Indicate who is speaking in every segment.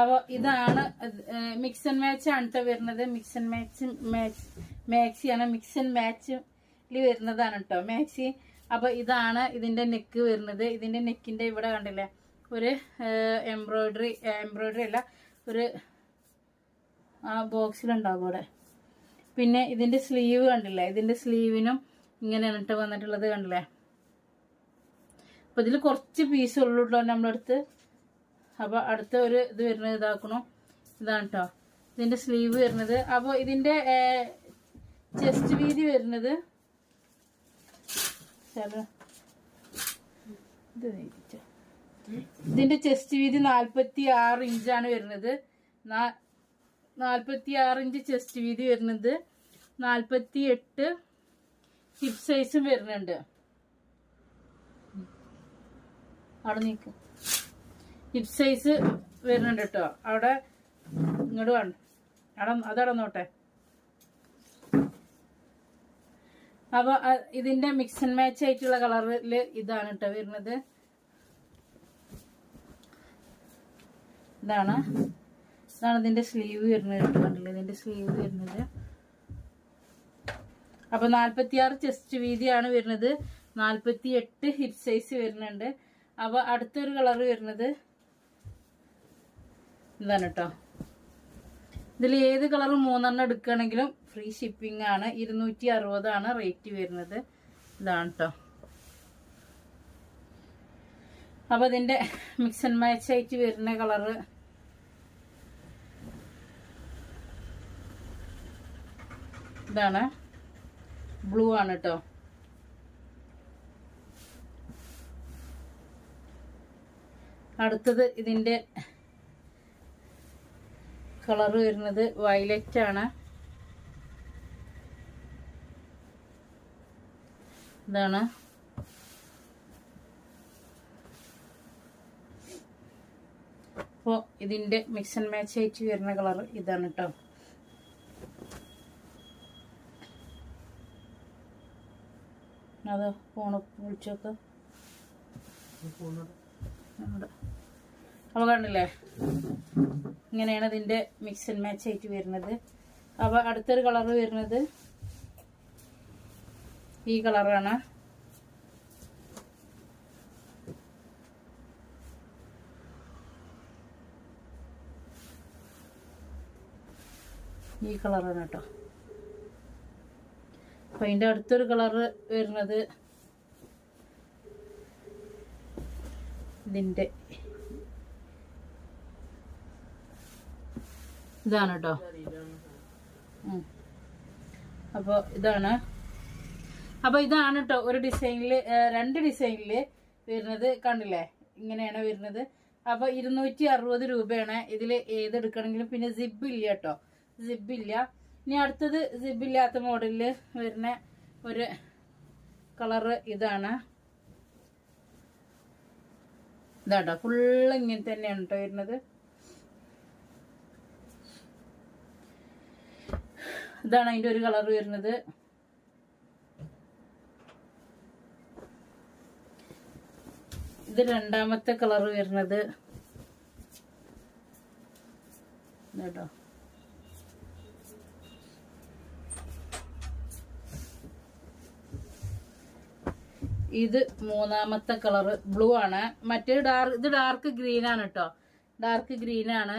Speaker 1: അപ്പോൾ ഇതാണ് mix and match ആണ് വരുന്നത്. മിക്സ് ആൻഡ് മാച്ച് മാക്സി ആണ് മിക്സ് ആൻഡ് മാച്ചിൽ വരുന്നതാണ് കേട്ടോ മാക്സി അപ്പോൾ ഇതാണ് ഇതിന്റെ നെക്ക് വരുന്നത്. ഇതിന്റെ നെക്കിന്റെ ഇവിടെ കണ്ടില്ലേ? ഒരു എംബ്രോയിഡറി എംബ്രോയിഡറി അല്ല ഒരു ആ ബോക്സിലുണ്ടാവും അവിടെ. പിന്നെ ഇതിന്റെ സ്ലീവ് കണ്ടില്ലേ? ഇതിന്റെ സ്ലീവിനും ഇങ്ങനെ ഇട്ട് വന്നിട്ടുള്ളത് കണ്ടില്ലേ? അപ്പൊ ഇതിൽ കുറച്ച് പീസ് ഉള്ളൂട്ടോ നമ്മളടുത്ത്. അപ്പൊ അടുത്ത ഒരു ഇത് വരുന്നത് ഇതാക്കണം. ഇതാണ് കേട്ടോ ഇതിന്റെ സ്ലീവ് വരുന്നത്. അപ്പോൾ ഇതിന്റെ ചെസ്റ്റ് വീതി വരുന്നത്. ഇതിന്റെ ചെസ്റ്റ് വീതി നാൽപ്പത്തി ആറ് ഇഞ്ചാണ് വരുന്നത്. നാൽപ്പത്തി ആറ് ഇഞ്ച് ചെസ്റ്റ് വീതി വരുന്നത്. നാൽപ്പത്തി എട്ട് ഹിപ്പ് സൈസും വരുന്നുണ്ട്. അവിടെ നീക്ക്. ഹിപ് സൈസ് വരുന്നുണ്ട് കേട്ടോ അവിടെ ഇങ്ങോട്ട് വേണ്ട അവിടെ അതവിടെ നോട്ടെ അപ്പൊ അ- ഇതിന്റെ മിക്സ് ആൻഡ് മാച്ച് ആയിട്ടുള്ള കളറിൽ ഇതാണ് കേട്ടോ വരുന്നത്. ഇതാണ്. ഇതാണ് ഇതിന്റെ സ്ലീവ് വരുന്നത് കേട്ടോ ഇതിന്റെ സ്ലീവ് വരുന്നത്. അപ്പൊ നാല്പത്തിയാറ് ചെസ്റ്റ് വീതിയാണ് വരുന്നത്. നാല്പത്തി എട്ട് ഹിപ്പ് സൈസ് വരുന്നുണ്ട്. അപ്പൊ അടുത്തൊരു കളർ വരുന്നത് ഇതാണ് കേട്ടോ ഇതിൽ ഏത് കളർ മൂന്നെണ്ണം എടുക്കുകയാണെങ്കിലും ഫ്രീ ഷിപ്പിംഗ് ആണ്. ഇരുന്നൂറ്റി അറുപതാണ് റേറ്റ് വരുന്നത്. ഇതാണ് കേട്ടോ അപ്പോൾ ഇതിന്റെ മിക്സ് ആൻഡ് മാച്ച് ആയിട്ട് വരുന്ന കളറ്. ഇതാണ്. ബ്ലൂ ആണ് കേട്ടോ അടുത്തത് ഇതിന്റെ കളർ വരുന്നത് വയലറ്റ് ആണ്. ഇതാണ്. അപ്പോൾ ഇതിന്റെ മിക്സ് ആൻഡ് മാച്ച് ആയിട്ട് വരുന്ന കളർ ഇതാണ് കേട്ടോ അത് ഫോണ് വിളിച്ചോക്ക്. അവിടെ. അപ്പോൾ കണ്ടില്ലേ? ഇങ്ങനെയാണ് ഇതിന്റെ മിക്സ് ആൻഡ് മാച്ച് ആയിട്ട് വരുന്നത്. അപ്പോൾ അടുത്തൊരു കളർ വരുന്നത് ഈ കളറാണ് ഈ കളറാണ് കേട്ടോ. അപ്പോൾ അതിന്റെ അടുത്തൊരു കളറ് വരുന്നത് ഇതിന്റെ ഇതാണ് കേട്ടോ അപ്പോൾ ഇതാണ്. അപ്പോൾ ഇതാണ് കേട്ടോ ഒരു ഡിസൈനിൽ രണ്ട് ഡിസൈനിൽ വരുന്നത് കണ്ടില്ലേ? ഇങ്ങനെയാണ് വരുന്നത്. അപ്പോൾ ഇരുന്നൂറ്റി അറുപത് രൂപയാണ് ഇതിൽ ഏതെടുക്കണമെങ്കിലും പിന്നെ സിബ് ഇല്ല കേട്ടോ സിബ് ഇല്ല. ഇനി അടുത്തത് സിബ് ഇല്ലാത്ത മോഡലിൽ വരുന്ന ഒരു കളറ് ഇതാണ്. ഇതാട്ടോ ഫുള്ള് ഇങ്ങനെ തന്നെയാണ് കേട്ടോ വരുന്നത്. ഇതാണ് അതിന്റെ ഒരു കളർ വരുന്നത്. ഇത് രണ്ടാമത്തെ കളർ വരുന്നത്. കേട്ടോ ഇത് മൂന്നാമത്തെ കളർ ബ്ലൂ ആണ്. മറ്റേ ഡാർക്ക് ഇത് ഡാർക്ക് ഗ്രീൻ ആണ് കേട്ടോ ഡാർക്ക് ഗ്രീൻ ആണ്.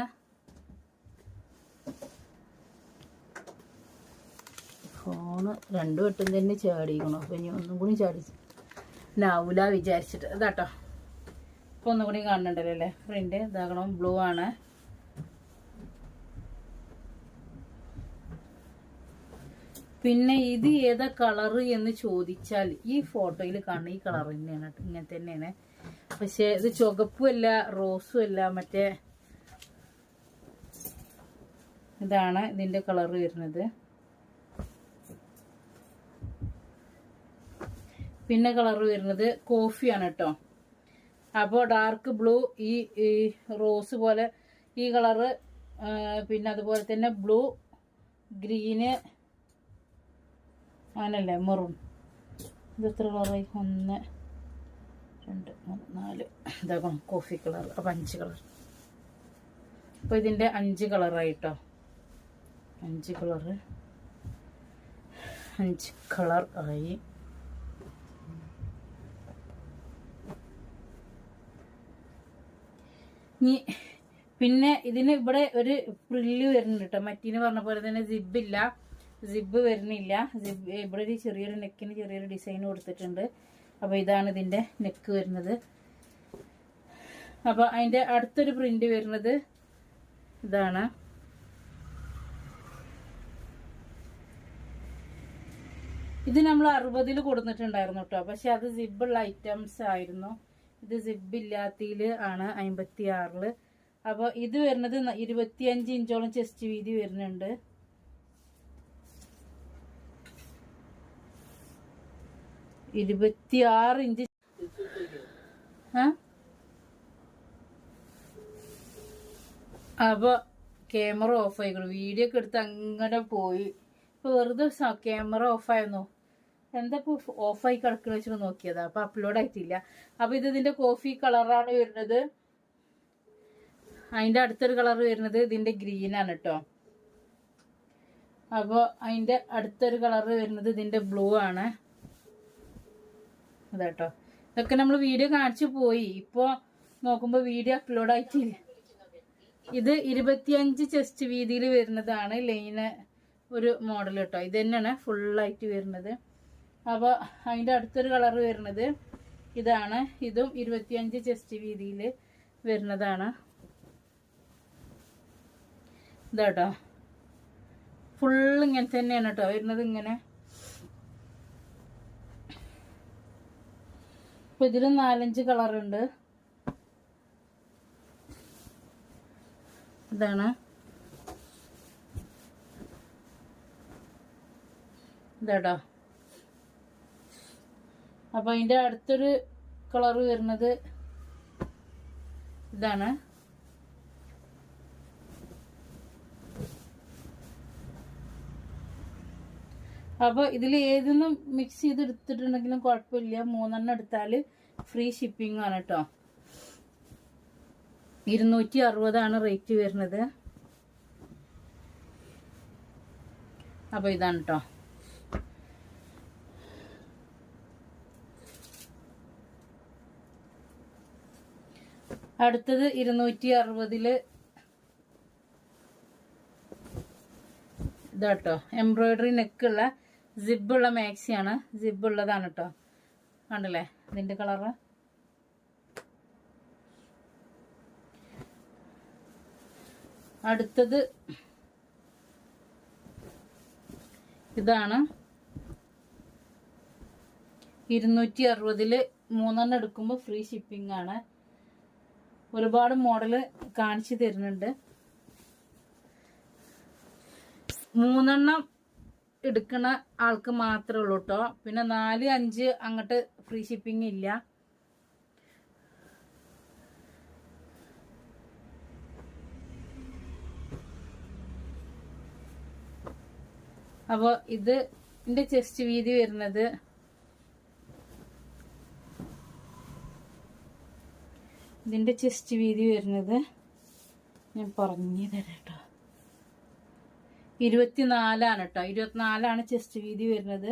Speaker 1: ഫോണ് രണ്ടു വട്ടം തന്നെ ചാടിക്കണം അപ്പൊ ഇനി ഒന്നും കൂടി ചാടി നാവൂല വിചാരിച്ചിട്ട്. ഇതാട്ടോ. ഇപ്പൊ ഒന്നും കൂടി കാണുന്നുണ്ടല്ലോ അല്ലേ? ഫ്രണ്ട് ഇതാകണം. ബ്ലൂ ആണ്. പിന്നെ ഇത് ഏതാ കളറ് എന്ന് ചോദിച്ചാൽ ഈ ഫോട്ടോയിൽ കാണുന്ന ഈ കളർ തന്നെയാണ് ഇങ്ങനെ തന്നെയാണ്. പക്ഷെ ഇത് ചുവപ്പും അല്ല റോസും അല്ല മറ്റേ ഇതാണ് ഇതിന്റെ കളർ വരുന്നത്. പിന്നെ കളർ വരുന്നത് കോഫിയാണ് കേട്ടോ. അപ്പോൾ ഡാർക്ക് ബ്ലൂ ഈ ഈ റോസ് പോലെ ഈ കളറ് പിന്നെ അതുപോലെ തന്നെ ബ്ലൂ ഗ്രീന് അങ്ങനല്ലേ മെറൂൺ. ഇത് എത്ര കളറായി ഒന്ന് രണ്ട് മൂന്ന് നാല്. ഇതാകും കോഫി കളർ അപ്പം അഞ്ച് കളർ അപ്പോൾ ഇതിന്റെ അഞ്ച് കളറായിട്ടോ അഞ്ച് കളറ് അഞ്ച് കളർ ആയി. ഇനി പിന്നെ ഇതിന് ഇവിടെ ഒരു പ്രില്ല് വരുന്നുണ്ട് കേട്ടോ മറ്റീന്ന് പറഞ്ഞ പോലെ തന്നെ സിബില്ല സിബ് വരുന്നില്ല. സിബ് ഇവിടെ ഒരു ചെറിയൊരു നെക്കിന് ചെറിയൊരു ഡിസൈൻ കൊടുത്തിട്ടുണ്ട്. അപ്പോൾ ഇതാണ് ഇതിന്റെ നെക്ക് വരുന്നത്. അപ്പോൾ അതിന്റെ അടുത്തൊരു പ്രിന്റ് വരുന്നത് ഇതാണ്. ഇത് നമ്മൾ അറുപതിൽ കൊടുത്തിട്ടുണ്ടായിരുന്നു കേട്ടോ. പക്ഷെ അത് സിബുള്ള ഐറ്റംസ് ആയിരുന്നു. ഇത് സിബ് ഇല്ലാത്തതിൽ ആണ് അമ്പത്തി ആറിൽ അപ്പോൾ ഇത് വരുന്നത് ഇരുപത്തിയഞ്ച് ഇഞ്ചോളം ചെസ്റ്റ് വീതി വരുന്നുണ്ട്. ഇരുപത്തിയാറ് ഇഞ്ച്. അപ്പൊ ക്യാമറ ഓഫ് ആയിക്കോളൂ. വീഡിയോ ഒക്കെ എടുത്ത് അങ്ങനെ പോയി. ഇപ്പൊ വെറുതെ ക്യാമറ ഓഫ് ആയിരുന്നു എന്താ ഇപ്പൊ ഓഫായി കിടക്കണ വെച്ചിട്ട് നോക്കിയതാ. അപ്പൊ അപ്ലോഡ് ആയിട്ടില്ല. അപ്പൊ ഇത് ഇതിന്റെ കോഫി കളറാണ് വരുന്നത്. അതിന്റെ അടുത്തൊരു കളർ വരുന്നത് ഇതിന്റെ ഗ്രീനാണ് കേട്ടോ അപ്പൊ അതിന്റെ അടുത്തൊരു കളർ വരുന്നത് ഇതിന്റെ ബ്ലൂ ആണ്. അതാട്ടോ. ഇതൊക്കെ നമ്മൾ വീഡിയോ കാണിച്ചു പോയി. ഇപ്പൊ നോക്കുമ്പോ വീഡിയോ അപ്ലോഡ് ആയിട്ടില്ല. ഇത് ഇരുപത്തിയഞ്ച് ചെസ്റ്റ് വീതിയിൽ വരുന്നതാണ് ലൈന് ഒരു മോഡൽ കേട്ടോ ഇത് തന്നെയാണ് ഫുള്ളായിട്ട് വരുന്നത്. അപ്പോൾ അതിന്റെ അടുത്തൊരു കളർ വരുന്നത് ഇതാണ്. ഇതും ഇരുപത്തിയഞ്ച് ചെസ്റ്റ് വീതിയിൽ വരുന്നതാണ്. ഇതാട്ടോ. ഫുള്ള് ഇങ്ങനെ തന്നെയാണ് കേട്ടോ വരുന്നത് ഇങ്ങനെ ഇപ്പൊ ഇതിൽ നാലഞ്ച് കളറുണ്ട്. ഇതാണ്. ഇതാട്ടോ അപ്പൊ അതിന്റെ അടുത്തൊരു കളർ വരുന്നത് ഇതാണ്. അപ്പോൾ ഇതിൽ ഏതൊന്നും മിക്സ് ചെയ്ത് എടുത്തിട്ടുണ്ടെങ്കിലും കുഴപ്പമില്ല. മൂന്നെണ്ണം എടുത്താൽ ഫ്രീ ഷിപ്പിംഗ് ആണ് കേട്ടോ ഇരുന്നൂറ്റി അറുപതാണ് റേറ്റ് വരുന്നത്. അപ്പോൾ ഇതാണ് കേട്ടോ അടുത്തത് ഇരുന്നൂറ്റി അറുപതിൽ ഇതാട്ടോ എംബ്രോയിഡറി നെക്കുള്ള സിബുള്ള മാക്സിയാണ്. സിബുള്ളതാണ് കേട്ടോ കണ്ടല്ലേ? ഇതിന്റെ കളറ്? അടുത്തത് ഇതാണ്. ഇരുന്നൂറ്റി അറുപതിൽ മൂന്നെണ്ണം എടുക്കുമ്പോൾ ഫ്രീ ഷിപ്പിംഗ് ആണ് ഒരുപാട് മോഡൽ കാണിച്ചു തരുന്നുണ്ട്. മൂന്നെണ്ണം എടുക്കണ ആൾക്ക് മാത്രമേ ഉള്ളൂ കേട്ടോ പിന്നെ നാല് അഞ്ച് അങ്ങോട്ട് ഫ്രീ ഷിപ്പിംഗ് ഇല്ല. അപ്പോൾ ഇത് എന്റെ ചെസ്റ്റ് വീതി വരുന്നത് ഇതിന്റെ ചെസ്റ്റ് വീതി വരുന്നത് ഞാൻ പറഞ്ഞു തരാം കേട്ടോ ഇരുപത്തിനാലാണ് കേട്ടോ ഇരുപത്തിനാലാണ് ചെസ്റ്റ് വീതി വരുന്നത്.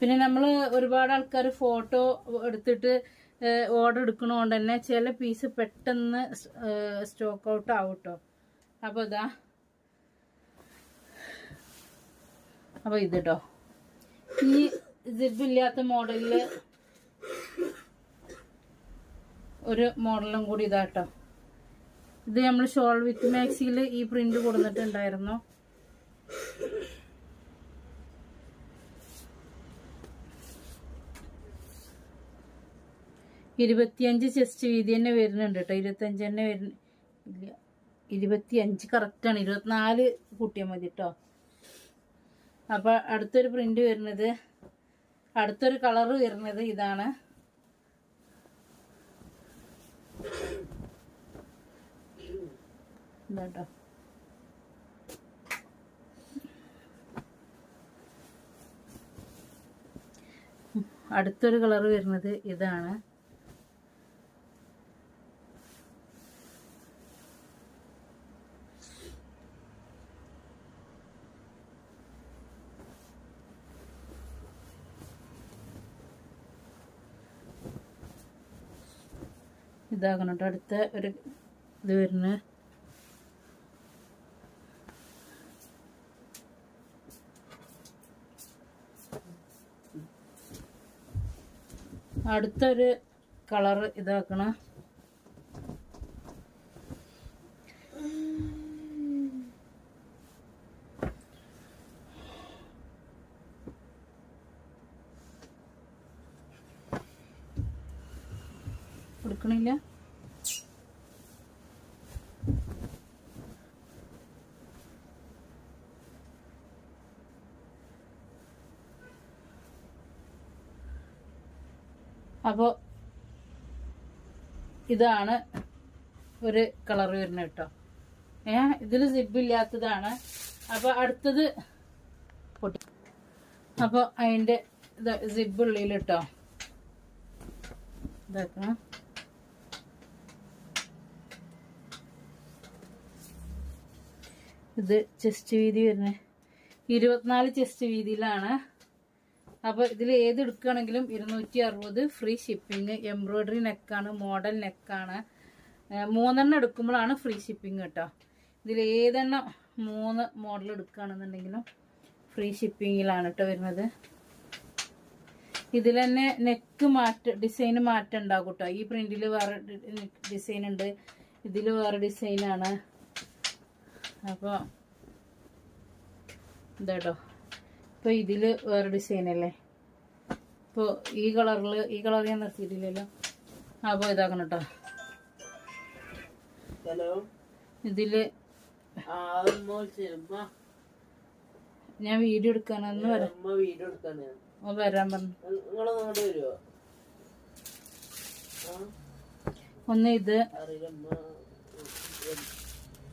Speaker 1: പിന്നെ നമ്മൾ ഒരുപാട് ആൾക്കാർ ഫോട്ടോ എടുത്തിട്ട് ഓർഡർ എടുക്കണോണ്ട് തന്നെ ചില പീസ് പെട്ടെന്ന് സ്റ്റോക്ക് ഔട്ട് ആവും കേട്ടോ അപ്പോൾ ഇതാ. അപ്പോൾ ഇത് കേട്ടോ ഈ ഇല്ലാത്ത മോഡലിൽ ഒരു മോഡലും കൂടി ഇതാട്ടോ ഇത് നമ്മൾ ഷോൾ വിത്ത് മാക്സിയിൽ ഈ പ്രിന്റ് കൊടുത്തിട്ടുണ്ടായിരുന്നു. ഇരുപത്തിയഞ്ച് ചെസ്റ്റ് വീതി തന്നെ വരുന്നുണ്ട് കേട്ടോ. ഇരുപത്തിയഞ്ച് തന്നെ വരുന്ന ഇല്ല ഇരുപത്തിയഞ്ച് കറക്റ്റാണ് ഇരുപത്തിനാല് കൂട്ടിയാൽ മതി കേട്ടോ. അപ്പൊ അടുത്തൊരു പ്രിന്റ് വരുന്നത് അടുത്തൊരു കളറ് വരുന്നത് ഇതാണ്. ഇതാട്ടോ. അടുത്തൊരു കളർ വരുന്നത് ഇതാണ്. ഇതാക്കണം കേട്ടോ. അടുത്ത ഒരു ഇത് വരുന്നത്. അടുത്തൊരു കളർ ഇതാക്കണം അപ്പോൾ ഇതാണ് ഒരു കളർ വരുന്നത് കേട്ടോ. ഏ ഇതിൽ സിബില്ലാത്തതാണ് അപ്പോൾ അടുത്തത് പൊട്ടി. അപ്പോൾ അതിന്റെ ഇത് സിബ് ഉള്ളിൽ കേട്ടോ. ഇതാക്കണം. ഇത് ചെസ്റ്റ് വീതി വരുന്നത്. ഇരുപത്തിനാല് ചെസ്റ്റ് വീതിയിലാണ്. അപ്പോൾ ഇതിൽ ഏത് എടുക്കുകയാണെങ്കിലും ഇരുന്നൂറ്റി അറുപത് ഫ്രീ ഷിപ്പിംഗ് എംബ്രോയ്ഡറി നെക്കാണ് മോഡൽ നെക്കാണ് മൂന്നെണ്ണം എടുക്കുമ്പോഴാണ് ഫ്രീ ഷിപ്പിംഗ് കേട്ടോ. ഇതിൽ ഏതെണ്ണം മൂന്ന് മോഡൽ എടുക്കുകയാണെന്നുണ്ടെങ്കിലും ഫ്രീ ഷിപ്പിങ്ങിലാണ് കേട്ടോ വരുന്നത്. ഇതിൽ തന്നെ നെക്ക് മാറ്റ ഡിസൈൻ മാറ്റം ഉണ്ടാകും കേട്ടോ. ഈ പ്രിന്റിൽ വേറെ ഡിസൈൻ ഉണ്ട്. ഇതിൽ വേറെ ഡിസൈനാണ് അപ്പോൾ ഇതാട്ടോ ഇപ്പോൾ ഇതിൽ വേറെ ഡിസൈനല്ലേ ഇപ്പോൾ ഈ കളറിൽ ഈ കളർ ഞാൻ നിർത്തിയിട്ടില്ലല്ലോ. അപ്പോൾ ഇതാക്കണം കേട്ടോ
Speaker 2: ഹലോ?
Speaker 1: ഇതിൽ ഞാൻ വീഡിയോ എടുക്കാനെന്ന് വരാം. വരാൻ പറഞ്ഞു. ഒന്ന് ഇത്